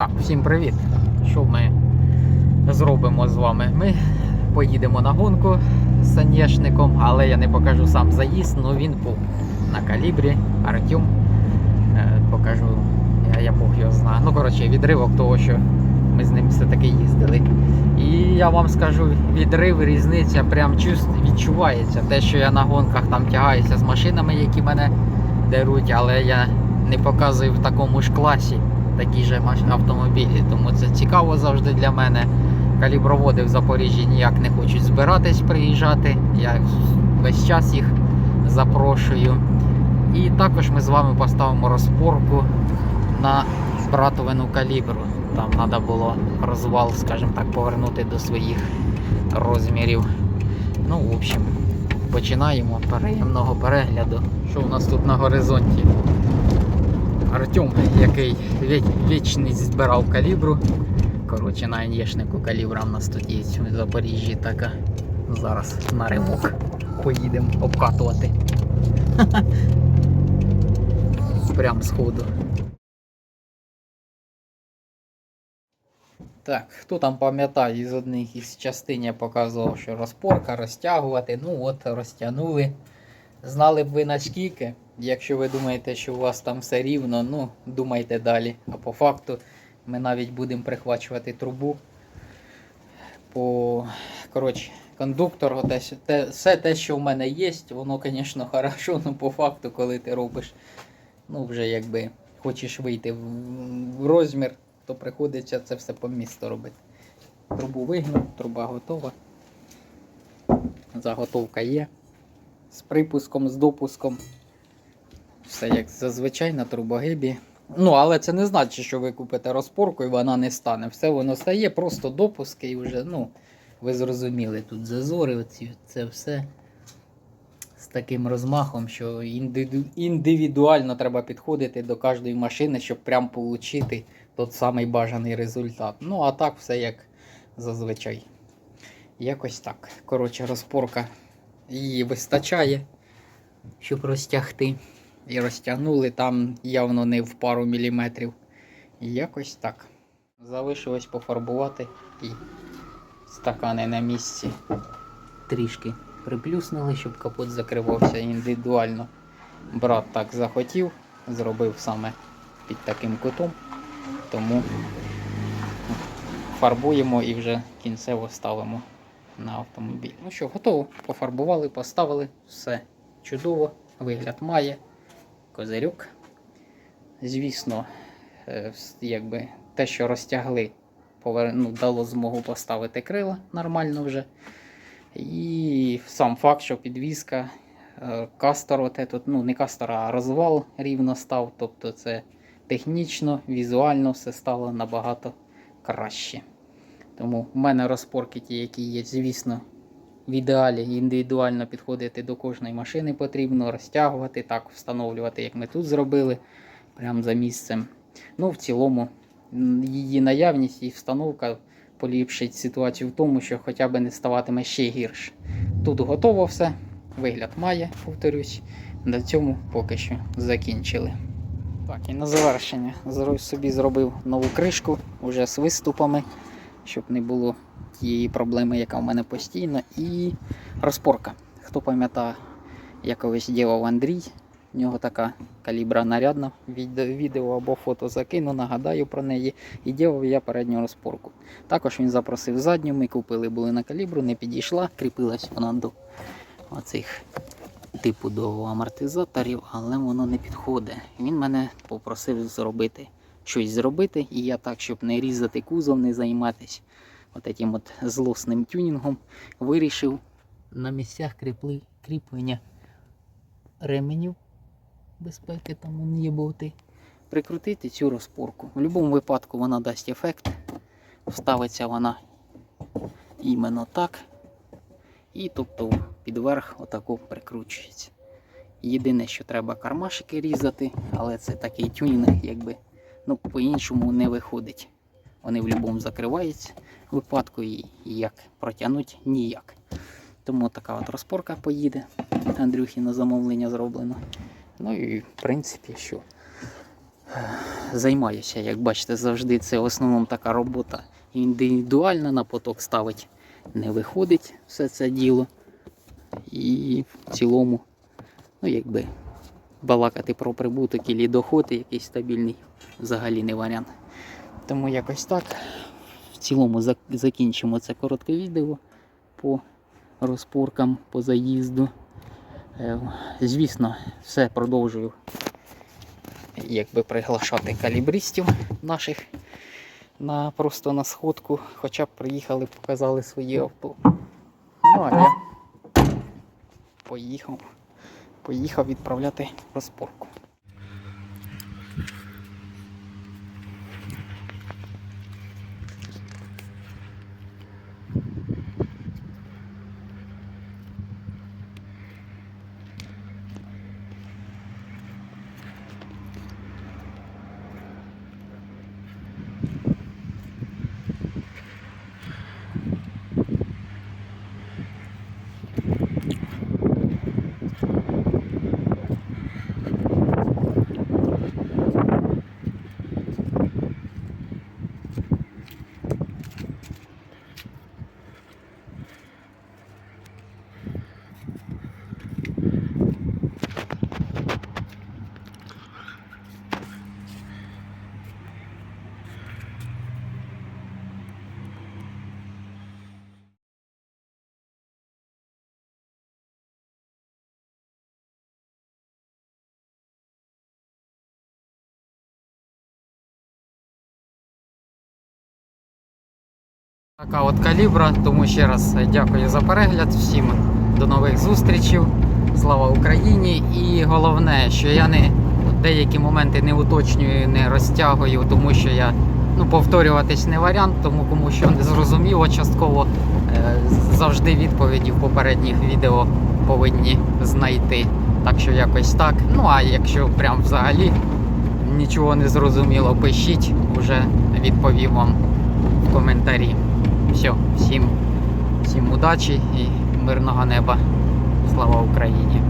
Так, всім привіт! Що ми зробимо з вами? Ми поїдемо на гонку з Санєшником, але я не покажу сам заїзд, ну він був на калібрі, Артем. Е, покажу, я, Бог його знаю. Ну, коротше, відривок того, що ми з ним все-таки їздили. І я вам скажу, відрив, різниця прям відчувається. Те, що я на гонках там тягаюся з машинами, які мене деруть, але я не показую в такому ж класі такі ж автомобілі. Тому це цікаво завжди для мене. Каліброводи в Запоріжжі ніяк не хочуть збиратись приїжджати. Я весь час їх запрошую. І також ми з вами поставимо розпорку на братовину калібру. Там треба було розвал, скажімо так, повернути до своїх розмірів. Ну, в общем, починаємо приємного перегляду. Що у нас тут на горизонті? Артем, який ві- вічність збирав калібру. Коротше, на Анєшнику калібра в нас в Запоріжжі така. Зараз на римок поїдемо обкатувати. Прям з ходу. Так, хто там пам'ятає, із одних із частин я показував, що розпорка розтягувати. Ну от, розтягнули. Знали б ви наскільки, якщо ви думаєте, що у вас там все рівно, ну думайте далі. А по факту ми навіть будемо прихвачувати трубу. По коротше, кондуктор, оте, те, все те, що в мене є, воно, звісно, хорошо, але по факту, коли ти робиш, ну вже якби хочеш вийти в розмір, то приходиться це все по місту робити. Трубу вигнув, труба готова. Заготовка є з припуском, з допуском. Все як зазвичай на трубогибі. Ну, але це не значить, що ви купите розпорку і вона не стане. Все воно стає, просто допуски і вже, ну, ви зрозуміли, тут зазори, оці, це все з таким розмахом, що індиду- індивідуально треба підходити до кожної машини, щоб прям отримати тот самий бажаний результат. Ну, а так все як зазвичай. Якось так. Коротше, розпорка її вистачає, щоб розтягти. І розтягнули там явно не в пару міліметрів. Якось так. Залишилось пофарбувати і стакани на місці трішки приплюснули, щоб капот закривався індивідуально. Брат так захотів, зробив саме під таким кутом. Тому фарбуємо і вже кінцево ставимо на автомобіль. Ну що, готово. Пофарбували, поставили, все чудово, вигляд має. Козирюк. Звісно, е, якби те, що розтягли, ну, дало змогу поставити крила нормально вже. І сам факт, що підвізка, е, кастор, оте тут, ну не кастор, а розвал рівно став. Тобто це технічно, візуально все стало набагато краще. Тому в мене розпорки ті, які є, звісно, в ідеалі індивідуально підходити до кожної машини потрібно, розтягувати, так встановлювати, як ми тут зробили, прямо за місцем. Ну, в цілому, її наявність і встановка поліпшить ситуацію в тому, що хоча б не ставатиме ще гірше. Тут готово все, вигляд має, повторюсь. На цьому поки що закінчили. Так, і на завершення зро- собі зробив нову кришку уже з виступами, щоб не було тієї проблеми, яка в мене постійно. І розпорка. Хто пам'ятає, я колись ділав Андрій. В нього така калібра нарядна. Відео, або фото закину, нагадаю про неї. І ділав я передню розпорку. Також він запросив задню, ми купили були на калібру, не підійшла, кріпилась вона до оцих типу до амортизаторів, але воно не підходить. Він мене попросив зробити щось зробити, і я так, щоб не різати кузов, не займатися от таким от злосним тюнінгом, вирішив на місцях кріпли, кріплення ременів безпеки, там вон є болти, прикрутити цю розпорку. В будь-якому випадку вона дасть ефект. Вставиться вона іменно так. І тобто підверх отако прикручується. Єдине, що треба кармашики різати, але це такий тюнінг, якби ну, по-іншому не виходить. Вони в будь-якому закриваються випадку і як протягнути ніяк. Тому така от розпорка поїде. Андрюхі на замовлення зроблено. Ну і в принципі, що займаюся. Як бачите, завжди це в основному така робота індивідуальна на поток ставить. Не виходить все це діло. І в цілому, ну якби балакати про прибуток і доход якийсь стабільний взагалі не варіант. Тому якось так. Цілому закінчимо це коротке відео по розпоркам, по заїзду. Е, Звісно, все продовжую якби приглашати калібристів наших на просто на сходку, хоча б приїхали, показали свої авто. Ну а я поїхав, поїхав відправляти розпорку. Така от калібра, тому ще раз дякую за перегляд. Всім до нових зустрічей. Слава Україні! І головне, що я не деякі моменти не уточнюю, не розтягую, тому що я ну, повторюватись не варіант, тому кому що не зрозуміло, частково е, завжди відповіді в попередніх відео повинні знайти. Так що якось так. Ну а якщо прям взагалі нічого не зрозуміло, пишіть, вже відповім вам в коментарі. Все, всім, всім удачі і мирного неба. Слава Україні!